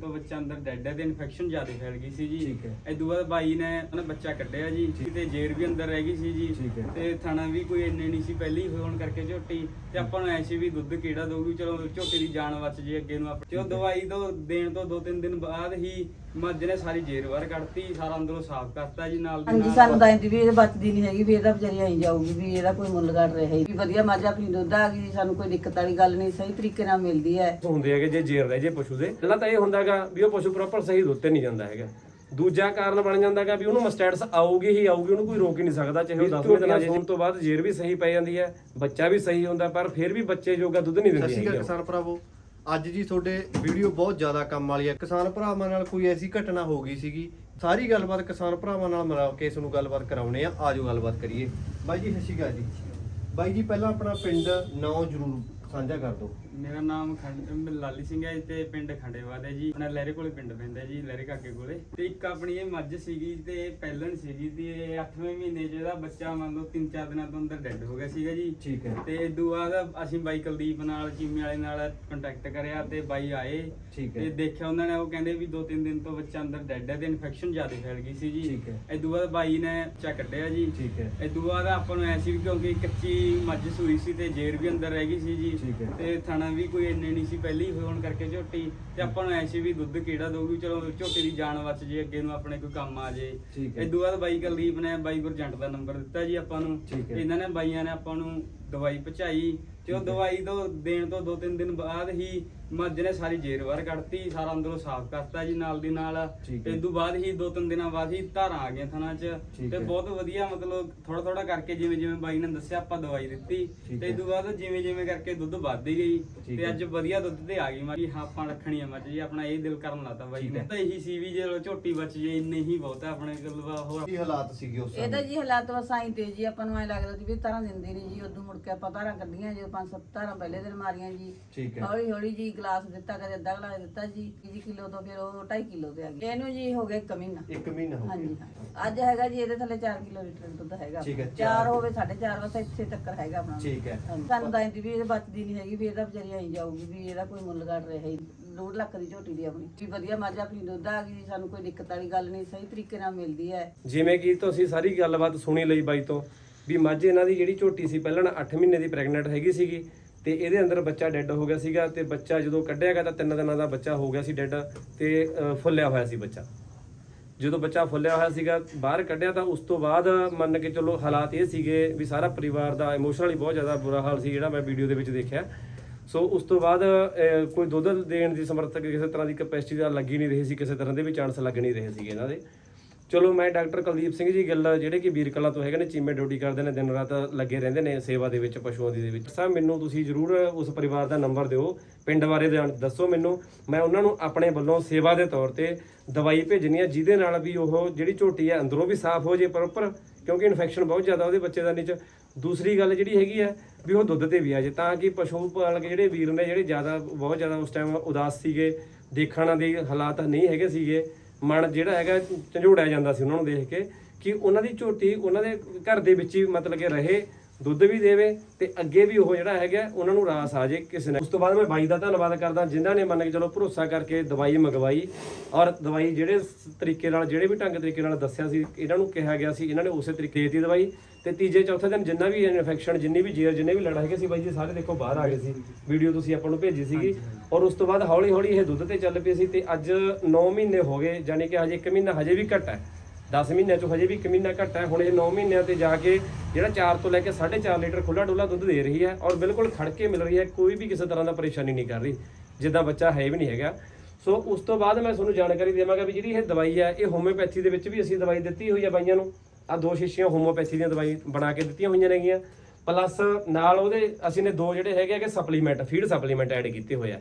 ਤੋਂ ਬੱਚਾ ਅੰਦਰ ਡੈਡ ਹੈ ਤੇ ਇਨਫੈਕਸ਼ਨ ਜ਼ਿਆਦਾ ਫੈਲ ਗਈ ਸੀ ਜੀ। ਠੀਕ ਹੈ। ਇਦੋਂ ਬਾਅਦ ਬਾਈ ਨੇ ਉਹਨੇ ਬੱਚਾ ਕੱਢਿਆ ਜੀ। ਤੇ ਜੇਰ ਵੀ ਅੰਦਰ ਰਹਿ ਗਈ ਸੀ ਜੀ। ਠੀਕ ਹੈ। ਤੇ ਥਣਾ ਵੀ ਕੋਈ ਇੰਨੇ ਨਹੀਂ ਸੀ ਪਹਿਲੀ ਹੋਣ ਕਰਕੇ ਝੋਟੀ। ਤੇ ਆਪਾਂ ਨੂੰ ਐਸੀ ਵੀ ਦੁੱਧ ਕਿਹੜਾ ਦੋਗੀ ਚਲੋ ਝੋਟੀ ਦੀ ਜਾਨ ਬਚ ਜੇ ਅੱਗੇ ਨੂੰ ਆਪਾਂ ਤੇ ਉਹ ਦਵਾਈ ਤੋਂ ਦੇਣ ਤੋਂ ਦੋ ਤਿੰਨ ਦਿਨ ਬਾਅਦ ਹੀ ਮੱਝ ਨੇ ਸਾਰੀ ਜੇਰ ਬਾਹਰ ਕੱਢਤੀ। ਸਾਰਾ ਅੰਦਰੋਂ ਸਾਫ਼ ਕਰਤਾ ਜੀ ਨਾਲ ਦੀ ਹਾਂਜੀ। ਸਾਨੂੰ ਤਾਂ ਇੰਦੀ ਵੀ ਇਹ ਬਚਦੀ ਨਹੀਂ ਹੈਗੀ ਵੀ ਇਹਦਾ ਵਿਚਾਰੀ ਆਈ ਜਾਊਗੀ ਵੀ ਇਹਦਾ ਕੋਈ ਮੁੱਲ ਘੱਟ ਰਿਹਾ ਹੈ। ਵੀ ਵਧੀਆ ਮੱਝ ਆਪਣੀ ਦੁੱਧ ਆ ਗਈ ਸਾਨੂੰ ਕੋਈ ਦਿੱਕਤ ਵਾਲੀ ਗੱਲ ਨਹੀਂ ਸਹੀ ਤਰੀਕੇ ਨਾਲ ਮਿਲਦੀ ਹੈ। ਹੁੰਦੇ ਹੈਗੇ ਜੇ ਜੇਰ ਰਹਿ ਜੇ ਪਸ਼ੂ ਦੇ। ਪਹਿਲਾਂ ਤਾਂ ਇਹ ਹੁੰਦਾਗਾ ਵੀ ਉਹ ਪਸ਼ੂ ਪ੍ਰੋਪਰ ਸਹੀ ਦੁੱਧ ਤੇ ਨਹੀਂ ਜਾਂਦਾ ਹੈਗਾ। ਦੂਜਾ ਕਾਰਨ ਬਣ ਜਾਂਦਾਗਾ ਵੀ ਉਹਨੂੰ ਮਸਟੈਟਸ ਆਊਗੀ ਹੀ ਆਊਗੀ ਉਹਨੂੰ ਕੋਈ ਰੋਕ ਹੀ ਨਹੀਂ ਸਕਦਾ ਚਾਹੇ ਉਹ 10ਵੇਂ ਦਿਨਾਂ ਦੇ ਹੋਣ ਤੋਂ ਬਾਅਦ ਜੇਰ ਵੀ ਸਹੀ ਪੈ ਜਾਂਦੀ ਹੈ ਬੱਚਾ ਵੀ ਸਹੀ ਹੁੰਦਾ ਪਰ ਫਿਰ ਵੀ ਬੱਚੇ ਜੋਗਾ ਦੁੱਧ ਨਹੀਂ ਸਤਿ ਦਿੰਦੀ ਸ਼੍ਰੀ ਅਕਾਲ ਹੈਗੀ ਉਹ। ਕਿਸਾਨ ਭਰਾਵੋ ਅੱਜ ਜੀ ਤੁਹਾਡੇ ਵੀਡੀਓ ਬਹੁਤ ਜ਼ਿਆਦਾ ਕੰਮ ਵਾਲੀ ਹੈ। ਕਿਸਾਨ ਭਰਾਵਾਂ ਨਾਲ ਕੋਈ ਐਸੀ ਘਟਨਾ ਹੋ ਗਈ ਸੀਗੀ ਸਾਰੀ ਗੱਲਬਾਤ ਕਿਸਾਨ ਭਰਾਵਾਂ ਨਾਲ ਮਿਲਾ ਕੇ ਇਸ ਨੂੰ ਗੱਲਬਾਤ ਕਰਾਉਣੇ ਆ ਆਜੋ ਗੱਲਬਾਤ ਕਰੀਏ। ਬਾਈ ਜੀ ਸਤਿ ਸ਼੍ਰੀ ਅਕਾਲ ਜੀ। ਬਾਈ ਜੀ ਪਹਿਲਾਂ ਆਪਣਾ ਪਿੰਡ ਨਾਂ ਜ਼ਰੂਰ ਸਾਂਝਾ ਕਰ ਦਿਓ। ਮੇਰਾ ਨਾਮ ਖੰਡ ਲਾਲੀ ਸਿੰਘ ਹੈ ਤੇ ਪਿੰਡ ਖੰਡੇਵਾਦ ਹੈ ਜੀ। ਆਪਣਾ ਲਹਿਰੇ ਕੋਲੇ ਪਿੰਡ ਪੈਂਦਾ ਜੀ ਲਹਿਰੇ ਕਾਕੇ ਕੋਲੇ। ਤੇ ਇੱਕ ਆਪਣੀ ਇਹ ਮੱਝ ਸੀਗੀ ਤੇ ਪਹਿਲਣ ਸੀਗੀ ਤੇ ਇਹ 8ਵੇਂ ਮਹੀਨੇ 'ਚ ਇਹਦਾ ਬੱਚਾ ਮੰਨ ਲਓ 3-4 ਦਿਨਾਂ ਤੋਂ ਅੰਦਰ ਡੈੱਡ ਹੋ ਗਿਆ ਸੀਗਾ ਜੀ। ਠੀਕ ਹੈ। ਤੇ ਇਦੋਂ ਬਾਅਦ ਅਸੀਂ ਬਾਈ ਕੁਲਦੀਪ ਨਾਲ ਚੀਮੇ ਵਾਲੇ ਨਾਲ ਕੰਟੈਕਟ ਕਰਿਆ ਤੇ ਬਾਈ ਆਏ। ਠੀਕ ਹੈ। ਤੇ ਦੇਖਿਆ ਉਹਨਾਂ ਨੇ ਉਹ ਕਹਿੰਦੇ ਵੀ 2-3 ਦਿਨ ਤੋਂ ਬੱਚਾ ਅੰਦਰ ਡੈੱਡ ਹੈ ਤੇ ਇਨਫੈਕਸ਼ਨ ਜ਼ਿਆਦਾ ਫੈਲ ਗਈ ਸੀ ਜੀ। ਠੀਕ ਹੈ। ਇਦੋਂ ਬਾਅਦ ਬਾਈ ਨੇ ਬੱਚਾ ਕੱਢਿਆ ਜੀ। ਠੀਕ ਹੈ। ਇਦੋਂ ਬਾਅਦ ਆਪਾਂ ਨੂੰ ਐਸੀ ਵੀ ਕਿਉਂਕਿ ਕੱਚੀ ਮੱਝ ਸੂਈ ਸੀ ਤੇ ਜੇਰ ਵੀ ਅੰਦਰ ਰਹਿ ਗਈ ਸੀ ਜੀ। ਠੀਕ ਹੈ। ਤੇ ਥਣਾ ਵੀ ਕੋਈ ਇੰਨੇ ਨਹੀਂ ਸੀ ਪਹਿਲੀ ਹੋਣ ਕਰਕੇ ਝੋਟੀ ਤੇ ਆਪਾਂ ਨੂੰ ਐਸੀ ਵੀ ਦੁੱਧ ਕਿਹੜਾ ਦੋਗੀ ਚਲੋ ਝੋਟੀ ਦੀ ਜਾਨ ਬਚ ਜੇ ਅੱਗੇ ਨੂੰ ਆਪਣੇ ਕੋਈ ਕੰਮ ਆ ਜੇ ਠੀਕ ਹੈ। ਇਦੋਂ ਬਾਅਦ ਬਾਈ ਕੁਲਦੀਪ ਨੇ ਬਾਈ ਗੁਰਜੰਟ ਦਾ ਨੰਬਰ ਦਿੱਤਾ ਜੀ ਆਪਾਂ ਨੂੰ। ਇਹਨਾਂ ਨੇ ਬਾਈਆਂ ਨੇ ਆਪਾਂ ਨੂੰ ਦਵਾਈ ਪਹੁੰਚਾਈ ਤੇ ਉਹ। ਦਵਾਈ ਤੋਂ ਦੇਣ ਤੋਂ ਦੋ ਤਿੰਨ ਦਿਨ ਬਾਅਦ ਹੀ ਮੱਝ ਨੇ ਸਾਰੀ ਜੇਰ ਬਾਹਰ ਕੱਢਤੀ ਸਾਰਾ ਅੰਦਰੋਂ ਸਾਫ਼ ਕਰਤਾ ਜੀ ਨਾਲ ਦੀ ਨਾਲ ਠੀਕ ਤੇ ਹੈ। ਇਦੋਂ ਬਾਅਦ ਹੀ ਦੋ ਤਿੰਨ ਦਿਨਾਂ ਬਾਅਦ ਹੀ ਧਾਰਾਂ ਆ ਗਈਆਂ ਥਣਾ 'ਚ ਠੀਕ ਤੇ ਹੈ। ਬਹੁਤ ਵਧੀਆ ਮਤਲਬ ਥੋੜਾ ਥੋੜਾ ਕਰਕੇ ਜਿਵੇਂ ਜਿਵੇਂ ਬਾਈ ਨੇ ਦੱਸਿਆ ਆਪਾਂ ਦਵਾਈ ਦਿੱਤੀ ਠੀਕ ਤੇ ਹੈ। ਇਦੋਂ ਬਾਅਦ ਜਿਵੇਂ ਜਿਵੇਂ ਕਰਕੇ ਦੁੱਧ ਵੱਧਦੀ ਗਈ ਠੀਕ ਤੇ ਹੈ। ਅੱਜ ਵਧੀਆ ਦੁੱਧ ਤੇ ਆ ਗਈ ਮਾਰੀ ਹਾਂ ਆਪਾਂ ਰੱਖਣੀ ਆ ਮੱਝ ਜੀ ਆਪਣਾ ਇਹ ਦਿਲ ਕਰਨ ਲਾਤਾ ਬਾਈ ਠੀਕ ਨੇ ਹੈ। ਤਾਂ ਇਹੀ ਸੀ ਵੀ ਜੇ ਝੋਟੀ ਬਚ ਜੇ ਇੰਨੇ ਹੀ ਬਹੁਤ ਹੈ ਆਪਣੇ ਕੋਲ ਵਾ ਹੋਰ ਕੀ ਹਾਲਾਤ ਸੀਗੇ ਉਸ ਇਹਦਾ ਸਮੇਂ ਜੀ ਹਾਲਾਤ ਬਸ ਆਈ ਤੇ ਜੀ ਆਪਾਂ ਨੂੰ ਐ ਲੱਗਦਾ ਸੀ ਵੀ ਤਾਰਾਂ ਦਿੰਦੇ ਨਹੀਂ ਜੀ ਉਦੋਂ ਮੁੜ ਕੇ ਆਪਾਂ ਤਾਰਾਂ ਕੱਢੀਆਂ ਜੀ ਪੰਜ ਸੱਤ ਤਾਰਾਂ ਪਹਿਲੇ ਦਿਨ ਮਾਰੀਆਂ ਜੀ ਠੀਕ ਹੈ। ਹੌਲੀ ਹੌਲੀ ਜੀ ਗਲਾਸ ਦਿੱਤਾ ਕਦੇ ਅੱਧਾ ਗਲਾਸ ਦਿੱਤਾ ਜੀ ਜੀ ਕਿਲੋ ਤੋਂ ਫਿਰ ਉਹ 2.5 ਕਿਲੋ ਤੇ ਆ ਗਈ ਇਹਨੂੰ ਜੀ ਹੋ ਗਿਆ ਇੱਕ ਮਹੀਨਾ ਇੱਕ ਮਹੀਨਾ ਹੋ ਹਾਂਜੀ ਗਿਆ ਹਾਂ। ਅੱਜ ਹੈਗਾ ਜੀ ਇਹਦੇ ਥੱਲੇ 4 ਕਿਲੋ ਲੀਟਰ ਦੁੱਧ ਹੈਗਾ ਠੀਕ ਹੈ, ਚਾਰ ਚਾਰ। ਹੋਵੇ 4.5 ਬਸ ਇੱਥੇ ਤੱਕ ਹੈਗਾ ਆਪਣਾ ਠੀਕ ਹੈ। ਹਾਂਜੀ। ਸਾਨੂੰ ਤਾਂ ਇੰਦੀ ਵੀ ਇਹ ਬਚਦੀ ਨਹੀਂ ਹੈਗੀ ਵੀ ਇਹਦਾ ਵਿਚਾਰੀ ਆਈ ਜਾਊਗੀ ਵੀ ਇਹਦਾ ਕੋਈ ਮੁੱਲ ਘੱਟ ਰਿਹਾ ਹੈ ਡੂਢ ਲੱਖ ਦੀ ਝੋਟੀ ਦੀ ਆਪਣੀ ਵੀ ਵਧੀਆ ਮੱਝ ਆਪਣੀ ਦੁੱਧ ਆ ਗਈ ਸਾਨੂੰ ਕੋਈ ਦਿੱਕਤ ਵਾਲੀ ਗੱਲ ਨਹੀਂ ਸਹੀ ਤਰੀਕੇ ਨਾਲ ਮਿਲਦੀ ਹੈ ਜਿਵੇਂ ਕਿ ਤੁਸੀਂ ਸਾਰੀ ਗੱਲਬਾਤ ਸੁਣੀ ਲਈ ਬਾਈ ਤੋਂ ਵੀ ਮੱਝ ਇਹਨਾਂ ਦੀ ਜਿਹੜੀ ਝੋਟੀ ਸੀ, ਪਹਿਲਾਂ 8 ਮਹੀਨੇ ਦੀ ਪ੍ਰੈਗਨੈਂਟ ਹੈਗੀ ਸੀਗੀ ਤੇ ਇਹਦੇ ਅੰਦਰ ਬੱਚਾ ਡੈੱਡ ਹੋ ਗਿਆ ਸੀਗਾ ਤੇ ਬੱਚਾ ਜਦੋਂ ਕੱਢਿਆ ਗਿਆ ਤਾਂ 3 ਦਿਨਾਂ ਦਾ ਬੱਚਾ ਹੋ ਗਿਆ ਸੀ ਡੈੱਡ ਤੇ ਫੁੱਲਿਆ ਹੋਇਆ ਸੀ ਬੱਚਾ। ਜਦੋਂ ਬੱਚਾ ਫੁੱਲਿਆ ਹੋਇਆ ਸੀਗਾ, ਬਾਹਰ ਕੱਢਿਆ ਤਾਂ ਉਸ ਤੋਂ ਬਾਅਦ ਮੰਨ ਕੇ ਚਲੋ ਹਾਲਾਤ ਇਹ ਸੀਗੇ ਵੀ ਸਾਰਾ ਪਰਿਵਾਰ ਦਾ ਇਮੋਸ਼ਨਲੀ ਬਹੁਤ ਜ਼ਿਆਦਾ ਬੁਰਾ ਹਾਲ ਸੀ ਜਿਹੜਾ ਮੈਂ ਵੀਡੀਓ ਦੇ ਵਿੱਚ ਦੇਖਿਆ। ਸੋ ਉਸ ਤੋਂ ਬਾਅਦ ਕੋਈ ਦੁੱਧ ਦੇਣ ਦੀ ਸਮਰਥਕ ਕਿਸੇ ਤਰ੍ਹਾਂ ਦੀ ਕੈਪੈਸਿਟੀ ਦਾ ਲੱਗੀ ਨਹੀਂ ਰਹੀ ਸੀ, ਕਿਸੇ ਤਰ੍ਹਾਂ ਦੇ ਵੀ ਚਾਂਸ ਲੱਗ ਨਹੀਂ ਰਹੇ ਸੀਗੇ ਇਹਨਾਂ ਦੇ। ਚਲੋ ਮੈਂ ਡਾਕਟਰ ਕੁਲਦੀਪ ਸਿੰਘ ਜੀ ਗਿੱਲ, ਜਿਹੜੇ ਕਿ ਵੀਰ ਕਲਾ ਤੋਂ ਹੈਗੇ ਨੇ, ਚੀਮੇ ਡਿਊਟੀ ਕਰਦੇ ਨੇ, ਦਿਨ ਰਾਤ ਲੱਗੇ ਰਹਿੰਦੇ ਨੇ ਸੇਵਾ ਦੇ ਵਿੱਚ, ਪਸ਼ੂਆਂ ਦੀ ਦੇ ਵਿੱਚ। ਸਾਹਿਬ, ਮੈਨੂੰ ਤੁਸੀਂ ਜਰੂਰ ਉਸ ਪਰਿਵਾਰ ਦਾ ਨੰਬਰ ਦਿਓ, ਪਿੰਡ ਬਾਰੇ ਜਾਣ- ਦੱਸੋ ਮੈਨੂੰ। ਮੈਂ ਉਹਨਾਂ ਨੂੰ ਆਪਣੇ ਵੱਲੋਂ ਸੇਵਾ ਦੇ ਤੌਰ ਤੇ ਦਵਾਈ ਭੇਜਣੀ ਹੈ ਜਿਹਦੇ ਨਾਲ ਵੀ ਉਹ ਜਿਹੜੀ ਝੋਟੀ ਹੈ ਅੰਦਰੋਂ ਵੀ ਸਾਫ਼ ਹੋ ਜੇ ਪ੍ਰੋਪਰ ਕਿਉਂਕਿ ਇਨਫੈਕਸ਼ਨ ਬਹੁਤ ਜ਼ਿਆਦਾ ਉਹਦੇ ਬੱਚੇ ਬੱਚੇਦਾਨੀ ਚ ਦੂਸਰੀ ਗੱਲ ਜਿਹੜੀ ਹੈਗੀ ਹੈ ਵੀ ਉਹ ਦੁੱਧ ਤੇ ਵੀ ਆ ਜੇ, ਤਾਂ ਕਿ ਪਸ਼ੂ ਪਾਲਕ ਜਿਹੜੇ ਵੀਰ ਨੇ, ਜਿਹੜੇ ਜ਼ਿਆਦਾ, ਬਹੁਤ ਜ਼ਿਆਦਾ ਉਸ ਟਾਈਮ ਉਦਾਸ ਸੀਗੇ, ਦੇਖਣ ਦੇ ਹਾਲਾਤ ਨਹੀਂ ਹੈਗੇ ਸੀਗੇ। ਮਨ ਜਿਹੜਾ ਹੈਗਾ ਝੰਜੋੜਿਆ ਜਾਂਦਾ ਸੀ ਉਹਨਾਂ ਨੂੰ ਦੇਖ ਕੇ ਕਿ ਉਹਨਾਂ ਦੀ ਝੋਟੀ ਉਹਨਾਂ ਦੇ ਘਰ ਦੇ ਵਿੱਚ ਹੀ ਮਤਲਬ ਕਿ ਰਹੇ ਦੁੱਧ ਵੀ ਦੇਵੇ ਤੇ ਅੱਗੇ ਵੀ ਉਹ ਜਿਹੜਾ ਹੈਗਾ ਉਹਨਾਂ ਨੂੰ ਰਾਸ ਆ ਜੇ ਕਿਸੇ ਨੇ ਉਸ ਤੋਂ ਬਾਅਦ ਮੈਂ ਬਾਈ ਦਾ ਧੰਨਵਾਦ ਕਰਦਾ ਜਿਨ੍ਹਾਂ ਨੇ ਮੰਨ ਕੇ ਚਲੋ ਭਰੋਸਾ ਕਰਕੇ ਦਵਾਈ ਮੰਗਵਾਈ ਔਰ ਦਵਾਈ ਜਿਹੜੇ ਤਰੀਕੇ ਨਾਲ ਜਿਹੜੇ ਵੀ ਢੰਗ ਤਰੀਕੇ ਨਾਲ ਦੱਸਿਆ ਸੀ ਇਹਨਾਂ ਨੂੰ ਕਿਹਾ ਗਿਆ ਸੀ ਇਹਨਾਂ ਨੇ ਉਸੇ ਤਰੀਕੇ ਦੀ ਦਵਾਈ। ਤੇ ਤੀਜੇ ਚੌਥੇ ਦਿਨ ਜਿੰਨਾ ਵੀ ਇਨਫੈਕਸ਼ਨ ਜਿੰਨੀ ਵੀ ਜੇਰ ਜਿੰਨੇ ਵੀ ਲੜ ਹੈਗੇ ਸੀ ਬਾਈ ਜੀ ਸਾਰੇ ਦੇਖੋ ਬਾਹਰ ਆ ਗਏ ਸੀ। ਵੀਡੀਓ ਤੁਸੀਂ ਆਪਾਂ ਨੂੰ ਭੇਜੀ ਸੀਗੀ। ਔਰ ਉਸ ਤੋਂ ਬਾਅਦ ਹੌਲੀ ਹੌਲੀ ਇਹ ਦੁੱਧ ਤੇ ਚੱਲ ਪਈ ਸੀ ਤੇ ਅੱਜ 9 ਮਹੀਨੇ ਹੋ ਗਏ ਯਾਨੀ ਕਿ ਹਜੇ 1 ਮਹੀਨਾ ਹਜੇ ਵੀ ਘੱਟ ਹੈ। 10 ਮਹੀਨਿਆਂ ਚੋਂ ਹਜੇ ਵੀ 1 ਮਹੀਨਾ ਘੱਟ ਹੈ। ਹੁਣ ਇਹ 9 ਮਹੀਨਿਆਂ ਤੇ ਜਾ ਕੇ ਜਿਹੜਾ 4 ਤੋਂ ਲੈ ਕੇ 4.5 ਲੀਟਰ ਖੁੱਲਾ ਡੁੱਲਾ ਦੁੱਧ ਦੇ ਰਹੀ ਹੈ ਔਰ ਬਿਲਕੁਲ ਖੜ ਕੇ ਮਿਲ ਰਹੀ ਹੈ, ਕੋਈ ਵੀ ਕਿਸੇ ਤਰ੍ਹਾਂ ਦਾ ਪਰੇਸ਼ਾਨੀ ਨਹੀਂ ਕਰ ਰਹੀ, ਜਿੱਦਾਂ ਬੱਚਾ ਹੈ ਵੀ ਨਹੀਂ ਹੈਗਾ। ਸੋ ਉਸ ਤੋਂ ਬਾਅਦ ਮੈਂ ਤੁਹਾਨੂੰ ਜਾਣਕਾਰੀ ਦੇਵਾਂਗਾ ਵੀ ਜਿਹੜੀ ਇਹ ਦਵਾਈ ਹੈ, ਇਹ ਹੋਮਿਓਪੈਥੀ ਦੇ ਵਿੱਚ ਵੀ ਅਸੀਂ ਦਵਾਈ ਦਿੱਤੀ ਹੋਈ ਹੈ ਬਾਈਆਂ ਨੂੰ। ਆ ਦੋ ਸ਼ੀਸ਼ੀਆਂ ਹੋਮਿਓਪੈਥੀ ਦੀਆਂ ਦਵਾਈ ਬਣਾ ਕੇ ਦਿੱਤੀਆਂ ਹੋਈਆਂ ਨੇਗੀਆਂ। ਪਲੱਸ ਨਾਲ ਉਹਦੇ ਅਸੀਂ ਨੇ ਦੋ ਜਿਹੜੇ ਹੈਗੇ ਕਿ ਸਪਲੀਮੈਂਟ ਫੀਡ ਸਪਲੀਮੈਂਟ ਐਡ ਕੀਤੇ ਹੋਏ ਆ।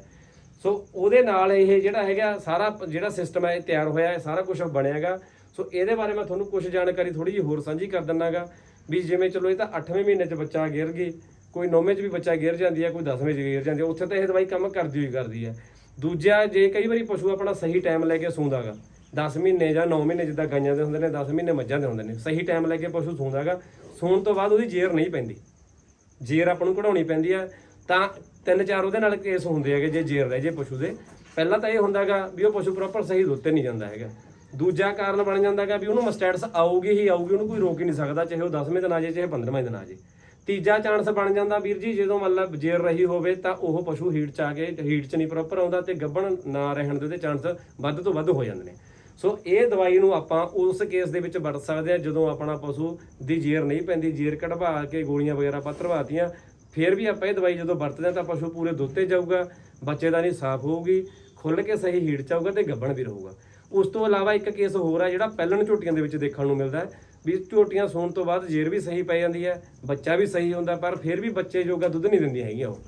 ਸੋ ਉਹਦੇ ਨਾਲ ਇਹ ਜਿਹੜਾ ਹੈਗਾ ਸਾਰਾ ਜਿਹੜਾ ਸਿਸਟਮ ਹੈ, ਇਹ ਤਿਆਰ ਹੋਇਆ ਹੈ, ਸਾਰਾ ਕੁਝ ਬਣਿਆਗਾ। ਸੋ ਇਹਦੇ ਬਾਰੇ ਮੈਂ ਤੁਹਾਨੂੰ ਕੁਝ ਜਾਣਕਾਰੀ ਥੋੜੀ ਜਿਹੀ ਹੋਰ ਸਾਂਝੀ ਕਰ ਦਿੰਨਾਗਾ ਵੀ ਜਿਵੇਂ ਚਲੋ ਇਹ ਤਾਂ 8ਵੇਂ ਮਹੀਨੇ 'ਚ ਬੱਚਾ ਗਿਰ ਗਈ ਕੋਈ 9ਵੇਂ 'ਚ ਵੀ ਬੱਚਾ ਗਿਰ ਜਾਂਦੀ ਹੈ, ਕੋਈ 10ਵੇਂ 'ਚ ਗਿਰ ਜਾਂਦੀ ਹੈ, ਉੱਥੇ ਤਾਂ ਇਹ ਦਵਾਈ ਕੰਮ ਕਰਦੀ ਹੋਈ ਕਰਦੀ ਹੈ। ਦੂਜਾ ਜੇ ਕਈ ਵਾਰੀ ਪਸ਼ੂ ਆਪਣਾ ਸਹੀ ਟਾਈਮ ਲੈ ਕੇ ਸੌਂਦਾਗਾ 10 ਮਹੀਨੇ ਜਾਂ 9 ਮਹੀਨੇ ਜਿੱਦਾਂ ਗਾਈਆਂ ਦੇ ਹੁੰਦੇ ਨੇ 10 ਮਹੀਨੇ ਮੱਝਾਂ ਦੇ ਹੁੰਦੇ ਨੇ, ਸਹੀ ਟਾਈਮ ਲੈ ਕੇ ਪਸ਼ੂ ਸੌਂਦਾਗਾ, ਸੌਣ ਤੋਂ ਬਾਅਦ ਉਹਦੀ ਜੇਰ ਨਹੀਂ ਪੈਂਦੀ। ਜੇਰ ਆਪਾਂ ਨੂੰ ਕਢਾਉਣੀ ਪੈਂਦੀ ਆ ਤਾਂ ਤਿੰਨ ਚਾਰ ਉਹਦੇ ਨਾਲ ਕੇਸ ਹੁੰਦੇ ਹੈਗੇ ਜੇ ਜੇਰ ਰਹਿ ਜੇ ਪਸ਼ੂ ਦੇ। ਪਹਿਲਾਂ ਤਾਂ ਇਹ ਹੁੰਦਾਗਾ ਵੀ ਉਹ ਪਸ਼ੂ ਪ੍ਰੋਪਰ ਸਹੀ ਦੁੱਧ ਤੇ ਨਹੀਂ ਜਾਂਦਾ ਹੈਗਾ। ਦੂਜਾ ਕਾਰਨ ਬਣ ਜਾਂਦਾ ਜਾਂਦਾਗਾ ਵੀ ਉਹਨੂੰ ਮਸਟੈਟਸ ਆਊਗੀ ਹੀ ਆਊਗੀ, ਉਹਨੂੰ ਕੋਈ ਰੋਕ ਹੀ ਨਹੀਂ ਸਕਦਾ, ਚਾਹੇ ਉਹ 10ਵੇਂ ਦਿਨ ਆ ਜਾਏ, ਚਾਹੇ 15ਵੇਂ ਦਿਨ ਆ ਜਾਏ। ਤੀਜਾ ਚਾਂਸ ਬਣ ਜਾਂਦਾ ਵੀਰ ਜੀ, ਜਦੋਂ ਮਤਲਬ ਜੇਰ ਰਹੀ ਹੋਵੇ, ਤਾਂ ਉਹ ਪਸ਼ੂ ਹੀਟ ਚ ਆ ਕੇ ਹੀਟ ਚ ਨਹੀਂ ਪ੍ਰੋਪਰ ਆਉਂਦਾ ਤੇ ਗੱਭਣ ਨਾ ਰਹਿਣ ਦੇ ਉਹਦੇ ਚਾਂਸ ਵੱਧ ਤੋਂ ਵੱਧ ਹੋ ਜਾਂਦੇ ਨੇ। ਸੋ ਇਹ ਦਵਾਈ ਨੂੰ ਆਪਾਂ ਉਸ ਕੇਸ ਦੇ ਵਿੱਚ ਵਰਤ ਸਕਦੇ ਆ ਜਦੋਂ ਆਪਣਾ ਪਸ਼ੂ ਦੀ ਜੇਰ ਨਹੀਂ ਪੈਂਦੀ ਜੇਰ ਕਢਵਾ ਕੇ ਗੋਲੀਆਂ ਵਗੈਰਾ ਆਪਾਂ ਧਰਵਾਤੀਆਂ ਫਿਰ ਵੀ ਆਪਾਂ ਇਹ ਦਵਾਈ ਜਦੋਂ ਵਰਤਦੇ ਹਾਂ ਤਾਂ ਪਸ਼ੂ ਪੂਰੇ ਦੁੱਤੇ ਜਾਊਗਾ, ਬੱਚੇ ਦਾ ਨਹੀਂ ਸਾਫ਼ ਹੋਊਗੀ ਖੁੱਲ ਕੇ ਸਹੀ ਹੀਟ ਚ ਆਊਗਾ ਤੇ ਗੱਭਣ ਵੀ ਰਹੂਗਾ। ਉਸ ਤੋਂ ਇਲਾਵਾ ਇੱਕ ਕੇਸ ਹੋਰ ਆ ਜਿਹੜਾ ਪਹਿਲਣ ਝੋਟੀਆਂ ਦੇ ਵਿੱਚ ਦੇਖਣ ਨੂੰ ਮਿਲਦਾ ਹੈ, ਵੀ ਝੋਟੀਆਂ ਸੌਣ ਤੋਂ ਬਾਅਦ ਜੇਰ ਵੀ ਸਹੀ ਪੈ ਜਾਂਦੀ ਹੈ, ਬੱਚਾ ਵੀ ਸਹੀ ਹੁੰਦਾ, ਪਰ ਫਿਰ ਵੀ ਬੱਚੇ ਜੋਗਾ ਦੁੱਧ ਨਹੀਂ ਦਿੰਦੀਆਂ ਹੈਗੀਆਂ ਉਹ।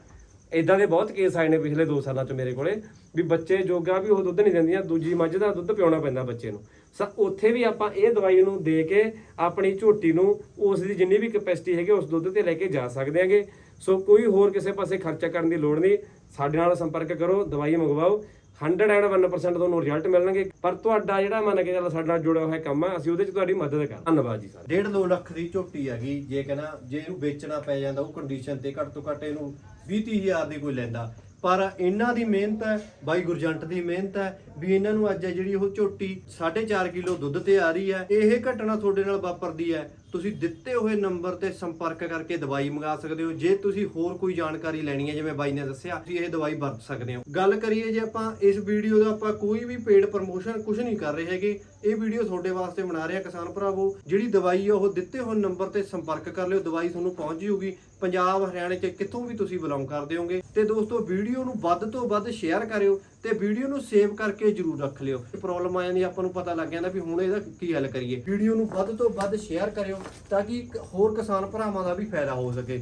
ਇਦਾਂ ਦੇ ਬਹੁਤ ਕੇਸ ਆਏ ਨੇ ਪਿਛਲੇ 2 ਸਾਲਾਂ ਚ ਮੇਰੇ ਕੋਲੇ, ਵੀ ਬੱਚੇ ਜੋਗਾ ਵੀ ਉਹ ਦੁੱਧ ਨਹੀਂ ਦਿੰਦੀਆਂ, ਦੂਜੀ ਮੱਝ ਦਾ ਦੁੱਧ ਪਿਉਣਾ ਪੈਂਦਾ ਬੱਚੇ ਨੂੰ। ਸੋ ਉੱਥੇ ਵੀ ਆਪਾਂ ਇਹ ਦਵਾਈ ਨੂੰ ਦੇ ਕੇ ਆਪਣੀ ਝੋਟੀ ਨੂੰ ਉਸ ਦੀ ਜਿੰਨੀ ਵੀ ਕੈਪੈਸਿਟੀ ਹੈਗੀ ਉਸ ਦੁੱਧ ਤੇ ਲੈ ਕੇ ਜਾ ਸਕਦੇ ਹਾਂਗੇ। ਸੋ ਕੋਈ ਹੋਰ ਕਿਸੇ ਪਾਸੇ ਖਰਚਾ ਕਰਨ ਦੀ ਲੋੜ ਨਹੀਂ। ਸਾਡੇ ਨਾਲ ਸੰਪਰਕ ਕਰੋ, ਦਵਾਈ ਮੰਗਵਾਓ। 101% ਤੁਹਾਨੂੰ ਰਿਜ਼ਲਟ ਮਿਲਣਗੇ। ਪਰ ਤੁਹਾਡਾ ਜਿਹੜਾ ਮੰਨ ਕੇ ਚੱਲ ਸਾਡੇ ਨਾਲ ਜੁੜਿਆ ਹੋਇਆ ਕੰਮ ਆ, ਅਸੀਂ ਉਹਦੇ 'ਚ ਤੁਹਾਡੀ ਮਦਦ ਕਰ ਧੰਨਵਾਦ ਜੀ ਸਰ ਡੇਢ ਦੋ ਲੱਖ ਦੀ ਝੋਟੀ ਹੈਗੀ, ਜੇ ਕਹਿੰਦਾ, ਜੇ ਇਹਨੂੰ ਵੇਚਣਾ ਪੈ ਜਾਂਦਾ, ਉਹ ਕੰਡੀਸ਼ਨ ਤੇ ਘੱਟ ਤੋਂ ਘੱਟ ਇਹਨੂੰ 20 ਹਜ਼ਾਰ ਦੀ ਕੋਈ ਲੈਂਦਾ। ਪਰ ਇਹਨਾਂ ਦੀ ਮਿਹਨਤ ਹੈ, ਬਾਈ ਗੁਰਜੰਟ ਦੀ ਮਿਹਨਤ ਹੈ, ਵੀ ਇਹਨਾਂ ਨੂੰ ਅੱਜ ਜਿਹੜੀ ਉਹ ਝੋਟੀ 4.5 ਕਿਲੋ ਦੁੱਧ ਤੇ ਆ ਰਹੀ ਹੈ, ਇਹ ਘਟਨਾ ਤੁਹਾਡੇ ਨਾਲ ਵਾਪਰਦੀ ਹੈ। ਤੁਸੀਂ ਦਿੱਤੇ ਹੋਏ ਨੰਬਰ ਤੇ ਸੰਪਰਕ ਕਰਕੇ ਦਵਾਈ ਮੰਗਾ ਸਕਦੇ ਹੋ। ਜੇ ਤੁਸੀਂ ਹੋਰ ਕੋਈ ਜਾਣਕਾਰੀ ਲੈਣੀ ਹੈ, ਜਿਵੇਂ ਬਾਈ ਨੇ ਦੱਸਿਆ, ਤੁਸੀਂ ਇਹ ਦਵਾਈ ਵਰਤ ਸਕਦੇ ਹੋ। ਗੱਲ ਕਰੀਏ ਜੇ ਆਪਾਂ ਇਸ ਵੀਡੀਓ ਦਾ ਆਪਾਂ ਕੋਈ ਵੀ ਪੇਡ ਪ੍ਰਮੋਸ਼ਨ ਕੁਝ ਨਹੀਂ ਕਰ ਰਹੇ ਹੈਗੇ, ਇਹ ਵੀਡੀਓ ਤੁਹਾਡੇ ਵਾਸਤੇ ਬਣਾ ਰਿਹਾ ਕਿਸਾਨ ਭਰਾਵੋ। ਜਿਹੜੀ ਦਵਾਈ ਹੈ ਉਹ ਦਿੱਤੇ ਹੋਏ ਨੰਬਰ ਤੇ ਸੰਪਰਕ ਕਰ ਲਿਓ। ਦਵਾਈ ਤੁਹਾਨੂੰ ਪਹੁੰਚ ਜਾਊਗੀ ਪੰਜਾਬ, ਹਰਿਆਣੇ ਚ ਕਿੱਥੋਂ ਵੀ ਤੁਸੀਂ ਬਿਲੋਂਗ ਕਰਦੇ ਹੋਗੇ। ਤੇ ਦੋਸਤੋ, ਵੀਡੀਓ ਨੂੰ ਵੱਧ ਤੋਂ ਵੱਧ ਸ਼ੇਅਰ ਕਰਿਓ। ਤੇ ਵੀਡੀਓ ਨੂੰ ਸੇਵ ਕਰਕੇ ਜਰੂਰ ਰੱਖ ਲਿਓ। ਪ੍ਰੋਬਲਮ ਆ ਜਾਂਦੀ, ਆਪਾਂ ਨੂੰ ਪਤਾ ਲੱਗ ਜਾਂਦਾ ਵੀ ਹੁਣ ਇਹਦਾ ਕੀ ਹੱਲ ਕਰੀਏ। ਵੀਡੀਓ ਨੂੰ ਵੱਧ ਤੋਂ ਵੱਧ ਸ਼ੇਅਰ ਕਰਿਓ ਤਾਂ ਕਿ ਹੋਰ ਕਿਸਾਨ ਭਰਾਵਾਂ ਦਾ ਵੀ ਫਾਇਦਾ ਹੋ ਸਕੇ।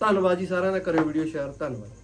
ਧੰਨਵਾਦ ਜੀ ਸਾਰਿਆਂ ਦਾ, ਕਰਿਓ ਵੀਡੀਓ ਸ਼ੇਅਰ ਧੰਨਵਾਦ।